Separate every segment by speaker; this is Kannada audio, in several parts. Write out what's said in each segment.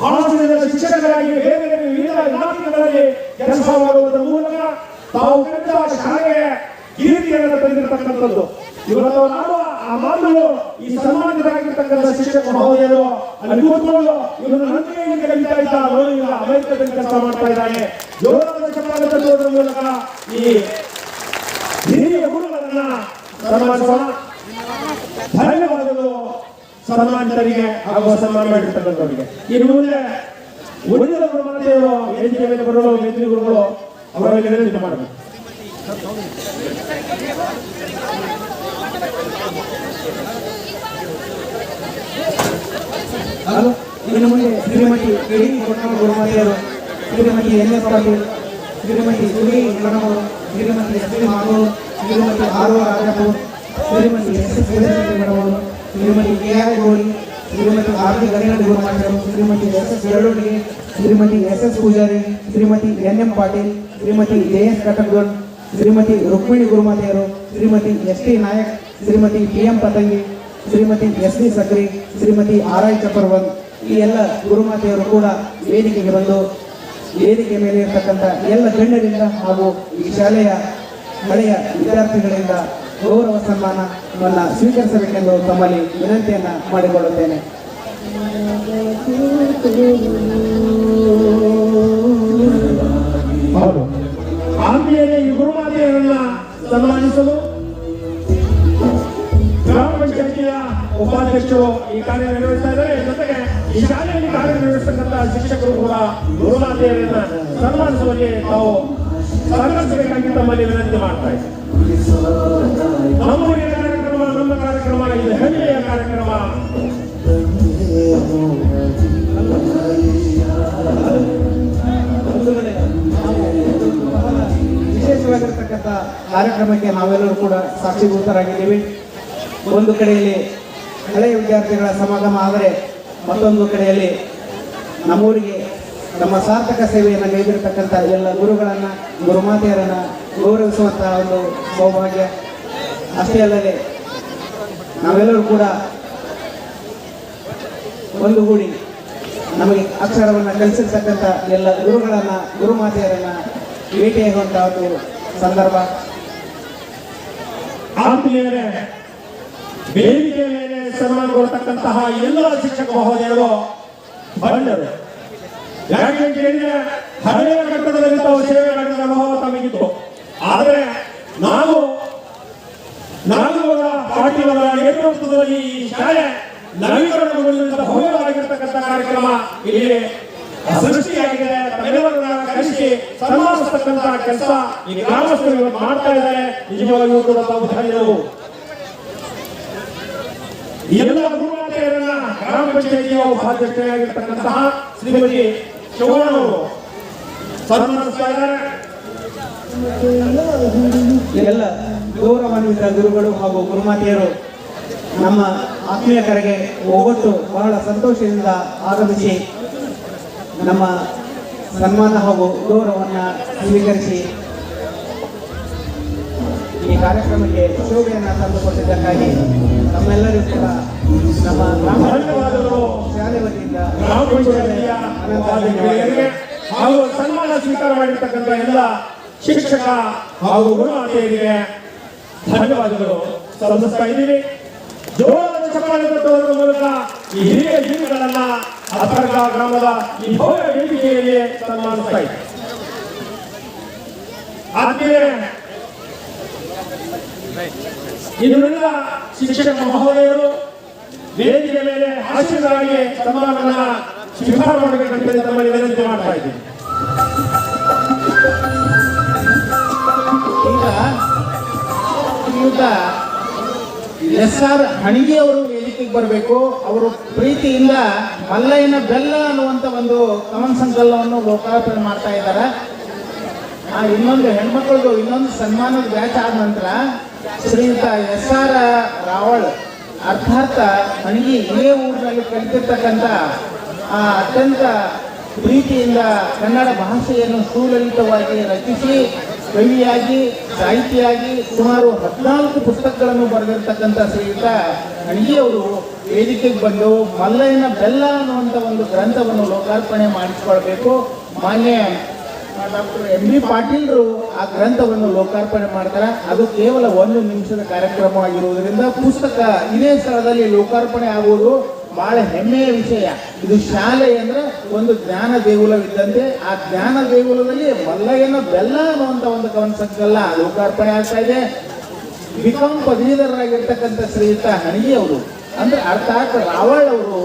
Speaker 1: ಬಹಳಷ್ಟು ಜನ ಶಿಕ್ಷಕರಾಗಿ ಬೇರೆ ಬೇರೆ ವಿವಿಧ ಇಲಾಖೆಗಳಲ್ಲಿ ಕೆಲಸ ಮಾಡುವುದರ ಮೂಲಕ ತಾವು ಕಂಡ ಶಾಲೆಗೆ ಕೀರ್ತಿಯನ್ನು ತಂದಿರತಕ್ಕಂಥದ್ದು. ಇವತ್ತು ನಾವು ಆ ಮಾತುಗಳು ಈ ಸನ್ಮಾನಿತರಾಗಿರ್ತಕ್ಕಂಥ ಶಿಕ್ಷಕ ಮಹೋದಯರು ಅಲ್ಲಿ ಕೂತ್ಕೊಂಡು ಇವನು ನಂಬಿಕೆಯಿಂದ ಕಲಿತಾ ಇದ್ದ ಈಗ ಅಮೆರಿಕದಲ್ಲಿ ಕೆಲಸ ಮಾಡ್ತಾ ಇದ್ದಾನೆ ಯೋಗದ ತಟ್ಟುವುದರ ಮೂಲಕ ಈ ಹಿರಿಯ ಗುರುಗಳನ್ನ ಸನ್ಮಾನಿಸೋಣ ಧನ್ಯವಾದಗಳು. ಸನ್ಮಾನಿತರಿಗೆ ಹಾಗೂ ಸನ್ಮಾನ ಮಾಡಿರ್ತಕ್ಕಂಥವರಿಗೆ ಇನ್ನು ಮುಂದೆ ಉಳಿದ ಗುರುಮಾತೆಯರು ವೇದಿಕೆ ಮೇಲೆ ಬರುವ ವೇದಿಕೆ ಗುರುಗಳು ಅವರ ಮೇಲೆ ವಿನಂತಿ ಮಾಡಬೇಕು
Speaker 2: ಹಾಗೂ ಇನ್ನು ಮುಂದೆ ಶ್ರೀಮತಿ ಕೆ ಡಿ ಕೊಟ್ಟಮ ಗುರುಮಾತೆಯರು ಶ್ರೀಮತಿ ಎನ್ ಎಸ್ ಪಾಟೀಲ್ ಶ್ರೀಮತಿ ಸುಳಿ ಗಣಮರು Shrimati S P Madhav Shrimati R O Rajpur Shrimati S S ಗಣಮರು Shrimati K R Goli, Shrimati R Ganesh Garinath ಗುರುಮಾತೆಯರು Shrimati S S ಎರಡೊಟ್ಟಿಗೆ Shrimati S S Pujari, Shrimati N M Patil, Shrimati J S ಕಟಕ್ಗೌಡ್ Shrimati Rukmini ಗುರುಮಾತೆಯರು, Shrimati S T Nayak, Shrimati P M Patangi, Shrimati S D Sakri, Shrimati R I ಚಪರ್ವನ್ ಈ ಎಲ್ಲ ಗುರುಮಾತೆಯರು ಕೂಡ ವೇದಿಕೆಗೆ ಬಂದು ವೇದಿಕೆ ಮೇಲೆ ಇರತಕ್ಕಂಥ ಎಲ್ಲ ಗಣ್ಯರಿಂದ ಹಾಗೂ ಈ ಶಾಲೆಯ ಹಳೆಯ ವಿದ್ಯಾರ್ಥಿಗಳಿಂದ ಗೌರವ ಸನ್ಮಾನವನ್ನು ಸ್ವೀಕರಿಸಬೇಕೆಂದು ತಮ್ಮಲ್ಲಿ ವಿನಂತಿಯನ್ನ ಮಾಡಿಕೊಳ್ಳುತ್ತೇನೆ.
Speaker 1: ಹೌದು. ಆಮೇಲೆ ಈ ಗುರುಮಾತೆಯರನ್ನ ಸನ್ಮಾನಿಸಲು ಗ್ರಾಮ ಪಂಚಾಯತಿಯ ಉಪಾಧ್ಯಕ್ಷರು ಈ ಕಾರ್ಯ ನಿರ್ವಹಿಸ್ತಾ ಇದ್ದಾರೆ. ಜೊತೆಗೆ ಈ ಶಾಲೆಯಲ್ಲಿ ಕಾರ್ಯನಿರ್ವಹಿಸತಕ್ಕಂತಹ ಶಿಕ್ಷಕರು ಕೂಡ ಗುರುಮಾತೆಯರನ್ನ ಸನ್ಮಾನಿಸುವಲ್ಲಿ ತಾವು ಸಹಕರಿಸಬೇಕಾಗಿ ತಮ್ಮಲ್ಲಿ ವಿನಂತಿ ಮಾಡ್ತಾ ಇದ್ದಾರೆ ನಮ್ಮ ಕಾರ್ಯಕ್ರಮ ನಮ್ಮ ಕಾರ್ಯಕ್ರಮ ಇದು ಹೆಮ್ಮೆಯ ಕಾರ್ಯಕ್ರಮ.
Speaker 2: ಕಾರ್ಯಕ್ರಮಕ್ಕೆ ನಾವೆಲ್ಲರೂ ಕೂಡ ಸಾಕ್ಷಿಭೂತರಾಗಿದ್ದೀವಿ. ಒಂದು ಕಡೆಯಲ್ಲಿ ಹಳೆಯ ವಿದ್ಯಾರ್ಥಿಗಳ ಸಮಾಗಮ ಆದರೆ ಮತ್ತೊಂದು ಕಡೆಯಲ್ಲಿ ನಮ್ಮೂರಿಗೆ ನಮ್ಮ ಸಾರ್ಥಕ ಸೇವೆಯನ್ನು ಕೈಬಿಡ್ತಕ್ಕಂಥ ಎಲ್ಲ ಗುರುಗಳನ್ನು ಗುರುಮಾತೆಯರನ್ನ ಗೌರವಿಸುವಂತಹ ಒಂದು ಸೌಭಾಗ್ಯ. ಅಷ್ಟೇ ಅಲ್ಲದೆ, ನಾವೆಲ್ಲರೂ ಕೂಡ ಒಂದುಗೂಡಿ ನಮಗೆ ಅಕ್ಷರವನ್ನು ಕಲಿಸಿರ್ತಕ್ಕಂಥ ಎಲ್ಲ ಗುರುಗಳನ್ನ ಗುರುಮಾತೆಯರನ್ನ ಭೇಟಿಯಾಗುವಂತಹ ಒಂದು ಸಂದರ್ಭ.
Speaker 1: ಆತ್ಮೀಯರೇ ವೇದಿಕೆ ಮೇಲೆ ಕೊಡ್ತಕ್ಕಂತಹ ಎಲ್ಲ ಶಿಕ್ಷಕ ಮಹೋದಯರು, ಬಂದರು. ಯಾಕೆ ಕೇಳಿದ್ರೆ ಹಳೆಯ ಕಟ್ಟಡದಲ್ಲಿ ತಾವು ಸೇವೆ ಮಾಡಿದ ಅನುಭವ ತಮಗಿತ್ತು. ಆದರೆ ನಾವು ನಾಲ್ವರ ಪಾಟೀಲರ ನೇತೃತ್ವದಲ್ಲಿ ಈ ಶಾಲೆ ನವೀಕರಣಗೊಂಡಿದ್ದ ಭವ್ಯವಾಗಿರ್ತಕ್ಕಂಥ ಕಾರ್ಯಕ್ರಮ ಇಲ್ಲಿ ಸೃಷ್ಟಿಯಾಗಿದೆ. ತಮ್ಮೆಲ್ಲರನ್ನ ಕರೆಸಿ ಸನ್ಮಾನಿಸ್ತಕ್ಕಂಥ ಕೆಲಸ ಈ ಗ್ರಾಮಸ್ಥರು ಮಾಡ್ತಾ ಇದ್ದಾರೆ. ನಿಜವಾಗಿಯೂ ಕೂಡ ತಾವು ಧನ್ಯರು. ಎಲ್ಲ ಗುರುಮಾತೆಯರನ್ನ ಗ್ರಾಮ ಪಂಚಾಯಿತಿಯ ಉಪಾಧ್ಯಕ್ಷರಾಗಿರ್ತಕ್ಕಂತಹ ಶ್ರೀಮತಿ
Speaker 2: ಎಲ್ಲ ಗೌರವಾನ್ವಿತ ಗುರುಗಳು ಹಾಗೂ ಗುರುಮಾತೆಯರು ನಮ್ಮ ಆತ್ಮೀಯ ಕರೆಗೆ ಒಗ್ಗಟ್ಟು ಬಹಳ ಸಂತೋಷದಿಂದ ಆಗಮಿಸಿ ನಮ್ಮ ಸನ್ಮಾನ ಹಾಗೂ ಗೌರವವನ್ನು ಸ್ವೀಕರಿಸಿ ಈ ಕಾರ್ಯಕ್ರಮಕ್ಕೆ ಶೋಭೆಯನ್ನು ತಂದುಕೊಟ್ಟಿದ್ದಕ್ಕಾಗಿ ನಮ್ಮೆಲ್ಲರಿಗೂ ಕೂಡ ನಮ್ಮ ಗ್ರಾಮ
Speaker 1: ಧನ್ಯವಾದಗಳು
Speaker 2: ಶಾಲೆ ವತಿಯಿಂದ
Speaker 1: ಗ್ರಾಮ ಪಂಚಾಯಿತಿಯ ಉಪಾಧ್ಯಕ್ಷರಿಗೆ ಹಾಗೂ ಸನ್ಮಾನ ಸ್ವೀಕಾರ ಮಾಡಿರ್ತಕ್ಕಂಥ ಎಲ್ಲ ಶಿಕ್ಷಕ ಹಾಗೂ ಗುರುಮಾತೆಯರಿಗೆ ಧನ್ಯವಾದಗಳು. ಸಲ್ಲಿಸ್ತಾ ಇದ್ದೀವಿ. ಜೋರಾದ ಚಪ್ಪಾಳೆ ಮೂಲಕ ಈ ಹಿರಿಯ ಜೀವಿಗಳನ್ನ ಅತರ್ಗ ಗ್ರಾಮದ ಈ ಭವ್ಯ ವೇದಿಕೆಯಲ್ಲಿ ಸನ್ಮಾನಿಸ್ತಾ ಇದ್ದೀವಿ ಆದ್ಮೇಲೆ ಇನ್ನುಳಿದ ಶಿಕ್ಷಕ ಮಹೋದಯರು ವೇದಿಕೆ ಮೇಲೆ ಆಶೀರ್ವಾದವಾಗಿ ಸನ್ಮಾನವನ್ನ ಸ್ವೀಕಾರ
Speaker 3: ಎಸ್ ಆರ್ ಹಣಿಗೆ ಅವರು ವೇದಿಕೆಗೆ ಬರಬೇಕು. ಅವರು ಪ್ರೀತಿಯಿಂದ ಮಲ್ಲಯ್ಯನ ಬೆಲ್ಲ ಅನ್ನುವಂಥ ಒಂದು ಕಮನ್ ಸಂಕಲನವನ್ನು ಲೋಕಾರ್ಪಣೆ ಮಾಡ್ತಾ ಇದ್ದಾರೆ. ಆ ಇನ್ನೊಂದು ಹೆಣ್ಮಕ್ಳದು ಇನ್ನೊಂದು ಸನ್ಮಾನದ ಬ್ಯಾಚ್ ಆದ ನಂತರ ಶ್ರೀಯುತ ಎಸ್ ಆರ್ ರಾವಳ್ ಅರ್ಥಾರ್ಥ ನನಗೆ ಇದೇ ಊರಿನಲ್ಲಿ ಕಲಿತಿರ್ತಕ್ಕಂಥ ಅತ್ಯಂತ ಪ್ರೀತಿಯಿಂದ ಕನ್ನಡ ಭಾಷೆಯನ್ನು ಸುಲಲಿತವಾಗಿ ರಚಿಸಿ, ಕವಿಯಾಗಿ, ಸಾಹಿತಿಯಾಗಿ ಸುಮಾರು ಹದಿನಾಲ್ಕು ಪುಸ್ತಕಗಳನ್ನು ಬರೆದಿರ್ತಕ್ಕಂಥ ಶ್ರೀಯುತ ಅಣಿಗೆ ಅವರು ವೇದಿಕೆಗೆ ಬಂದು ಮಲ್ಲಯ್ಯನ ಬೆಲ್ಲ ಅನ್ನುವಂಥ ಒಂದು ಗ್ರಂಥವನ್ನು ಲೋಕಾರ್ಪಣೆ ಮಾಡಿಸ್ಕೊಳ್ಬೇಕು. ಮಾನ್ಯ ಡಾಕ್ಟರ್ ಎಂ ಬಿ ಪಾಟೀಲ್ರು ಆ ಗ್ರಂಥವನ್ನು ಲೋಕಾರ್ಪಣೆ ಮಾಡ್ತಾರೆ. ಅದು ಕೇವಲ ಒಂದು ನಿಮಿಷದ ಕಾರ್ಯಕ್ರಮವಾಗಿರುವುದರಿಂದ ಪುಸ್ತಕ ಇದೇ ಸ್ಥಳದಲ್ಲಿ ಲೋಕಾರ್ಪಣೆ ಆಗುವುದು. ಬಹಳ ಹೆಮ್ಮೆಯ ವಿಷಯ. ಇದು ಶಾಲೆ ಅಂದ್ರೆ ಒಂದು ಜ್ಞಾನ ದೇಗುಲವಿದ್ದಂತೆ ಆ ಜ್ಞಾನ ದೇಗುಲದಲ್ಲಿ ಮಲ್ಲಯ್ಯನ ಬೆಲ್ಲ ಅನ್ನುವಂಥ ಒಂದು ಕವನ ಸಂಕಲನ ಲೋಕಾರ್ಪಣೆ ಆಗ್ತಾ ಇದೆ. ಬಿಕಾಂ ಪದವೀಧರರಾಗಿರ್ತಕ್ಕಂಥ ಶ್ರೀಯುತ ಹಣಗಿ ಅವರು, ಅಂದ್ರೆ ಅರ್ಥಾತ್ ರಾವಳ್ ಅವರು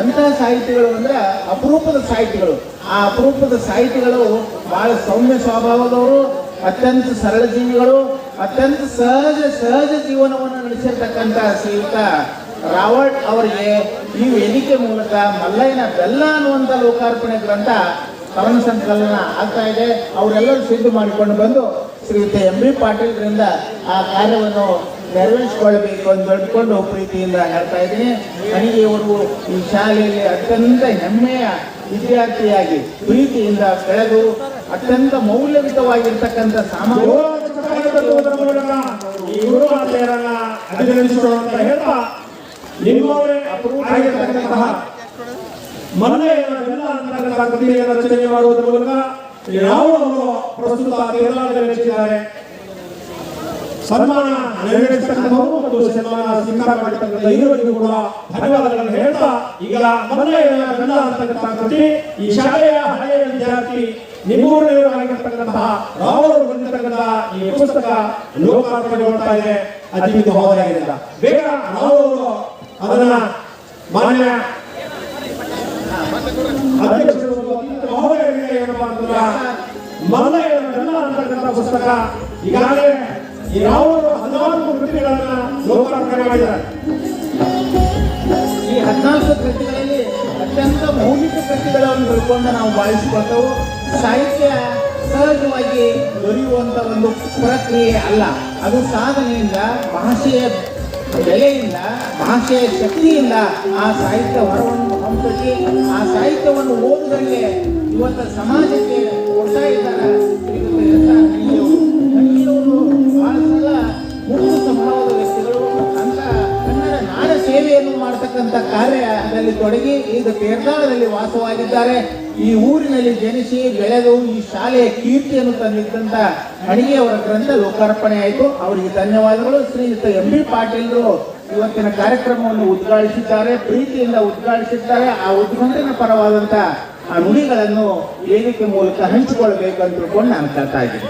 Speaker 3: ಎಂಥ ಸಾಹಿತಿಗಳು ಅಂದ್ರೆ ಅಪರೂಪದ ಸಾಹಿತಿಗಳು. ಆ ಅಪರೂಪದ ಸಾಹಿತಿಗಳು ಬಹಳ ಸೌಮ್ಯ ಸ್ವಭಾವದವರು, ಅತ್ಯಂತ ಸರಳ ಜೀವಿಗಳು, ಅತ್ಯಂತ ಸಹಜ ಸಹಜ ಜೀವನವನ್ನು ನಡೆಸಿರ್ತಕ್ಕಂಥ ಶ್ರೀಯುತ ರಾವಳ್ ಅವರಿಗೆ ಈ ವೇದಿಕೆ ಮೂಲಕ ಮಲ್ಲಯ್ಯನ ಬೆಲ್ಲ ಅನ್ನುವಂಥ ಲೋಕಾರ್ಪಣೆ ಗ್ರಂಥ ಕವನ ಸಂಕಲನ ಆಗ್ತಾ ಇದೆ. ಅವರೆಲ್ಲರೂ ಸಿದ್ಧ ಮಾಡಿಕೊಂಡು ಬಂದು ಶ್ರೀಯುತ ಎಂ ಬಿ ಪಾಟೀಲ್ರಿಂದ ಆ ಕಾರ್ಯವನ್ನು ನೆರವೇರಿಸಿಕೊಳ್ಳಬೇಕು ಅಂತ ಹೇಳ್ಕೊಂಡು ಪ್ರೀತಿಯಿಂದ ಹೇಳ್ತಾ ಇದ್ದೀನಿ. ನನಗೆ ಇವರು ಈ ಶಾಲೆಯಲ್ಲಿ ಅತ್ಯಂತ ಹೆಮ್ಮೆಯ ವಿದ್ಯಾರ್ಥಿಯಾಗಿ, ಪ್ರೀತಿಯಿಂದ ಬೆಳೆದು ಅತ್ಯಂತ ಮೌಲ್ಯಯುತವಾಗಿರ್ತಕ್ಕಂಥ
Speaker 1: ಮಾತೆಯರನ್ನ ಅಭಿನಂದಿಸೋಣ ಅಂತ ಹೇಳ್ತಾ ನಿಮ್ಮವರೇ ಆಗಿರ್ತಕ್ಕಂತಹ ಮನೆಯ ಬೆಲ್ಲ ಅಂತಕ್ಕಂತಹ ಕೃತಿಯನ್ನು ರಚನೆ ಮಾಡುವುದರ ಮೂಲಕ ಯಾವುದನ್ನು ಪ್ರಸ್ತುತ ಕೇರಳದಲ್ಲಿ ನಡೆಸಿದ್ದಾರೆ ಸನ್ಮಾನ ನೆರವೇರಿಸತಕ್ಕಂಥವರು ಮತ್ತು ಸನ್ಮಾನ ಸ್ವೀಕಾರ ಮಾಡಿರ್ತಕ್ಕಂಥ ಇರುವರಿಗೂ ಕೂಡ ಧನ್ಯವಾದಗಳನ್ನು ಹೇಳ್ತಾ ಈಗ ಬೆಲ್ಲ ಅಂತಕ್ಕಂಥ ಕೃತಿ ಈ ಶಾಲೆಯ ಹಳೆಯ ವಿದ್ಯಾರ್ಥಿ ನಿಮ್ಮೂರಿನವರಾಗಿರ್ತಕ್ಕಂತಹ ರಾವರು ಬಂದಿರತಕ್ಕಂತಹ ಈ ಪುಸ್ತಕ ಲೋಕಾರ್ಪಣೆಗೊಳ್ತಾ ಇದೆ. ಅತಿ ಮಹೋದಯದಿಂದ ಬೇಗ ರಾವರು ಅದನ್ನ ಮಾನ್ಯ ಅಧ್ಯಕ್ಷರು ಮಹೋದಯರಿಗೆ ಏನಪ್ಪ ಅಂತಂದ್ರೆ ಮಲ್ಲಯ್ಯ ಬೆಲ್ಲ ಅಂತಕ್ಕಂಥ ಪುಸ್ತಕ ಈಗಾಗಲೇ ರಾವರು ಹದಿನಾಲ್ಕು ಕೃತಿಗಳನ್ನ ಲೋಕಾರ್ಪಣೆ ಮಾಡಿದ್ದಾರೆ.
Speaker 3: ಈ ಹದಿನಾಲ್ಕು ಕೃತಿಗಳಲ್ಲಿ ಅತ್ಯಂತ ಮೌಲಿಕ ಕೃತಿಗಳನ್ನು ತಿಳ್ಕೊಂಡು ನಾವು ಬಾಳಿಸಿಕೊಳ್ತೇವೆ. ಸಾಹಿತ್ಯ ಸಹಜವಾಗಿ ದೊರೆಯುವಂತ ಒಂದು ಪ್ರಕ್ರಿಯೆ ಅಲ್ಲ. ಅದು ಸಾಧನೆಯಿಂದ ಭಾಷೆಯ ಬೆಲೆಯಿಂದ ಭಾಷೆಯ ಶಕ್ತಿಯಿಂದ ಆ ಸಾಹಿತ್ಯ ಹೊರವನ್ನು ಹಂಪಿ ಆ ಸಾಹಿತ್ಯವನ್ನು ಓದುಗರಿಗೆ ಇವತ್ತು ಸಮಾಜಕ್ಕೆ ಕೊಡ್ತಾ ಇದ್ದಾರೆ. ಬಹಳ ಸಲ ಮುಕ್ತ ಸ್ವಭಾವದ ವ್ಯಕ್ತಿಗಳು ಅಂತ ಕನ್ನಡ ನಾಡ ಸೇವೆಯನ್ನು ಮಾಡತಕ್ಕಂಥ ಕಾರ್ಯದಲ್ಲಿ ತೊಡಗಿ ಈಗ ತೇರ್ದಾಳದಲ್ಲಿ ವಾಸವಾಗಿದ್ದಾರೆ. ಈ ಊರಿನಲ್ಲಿ ಜನಿಸಿ ಬೆಳೆದು ಈ ಶಾಲೆಯ ಕೀರ್ತಿಯನ್ನು ತಂದಿದ್ದಂತ ಅಡಿಗೆ ಅವರ ಗ್ರಂಥ ಲೋಕಾರ್ಪಣೆ ಆಯಿತು. ಅವರಿಗೆ ಧನ್ಯವಾದಗಳು. ಶ್ರೀಯುತ ಎಂ ಬಿ ಪಾಟೀಲ್ರು ಇವತ್ತಿನ ಕಾರ್ಯಕ್ರಮವನ್ನು ಉದ್ಘಾಟಿಸಿದ್ದಾರೆ, ಪ್ರೀತಿಯಿಂದ ಉದ್ಘಾಟಿಸಿದ್ದಾರೆ. ಆ ಉದ್ಘಾಟನೆ ಪರವಾದಂತ ಆ ನುಡಿಗಳನ್ನು ವೇದಿಕೆ ಮೂಲಕ ಹಂಚಿಕೊಳ್ಬೇಕು ಅಂತ ನಾನು ಕೇಳ್ತಾ ಇದ್ದೀನಿ.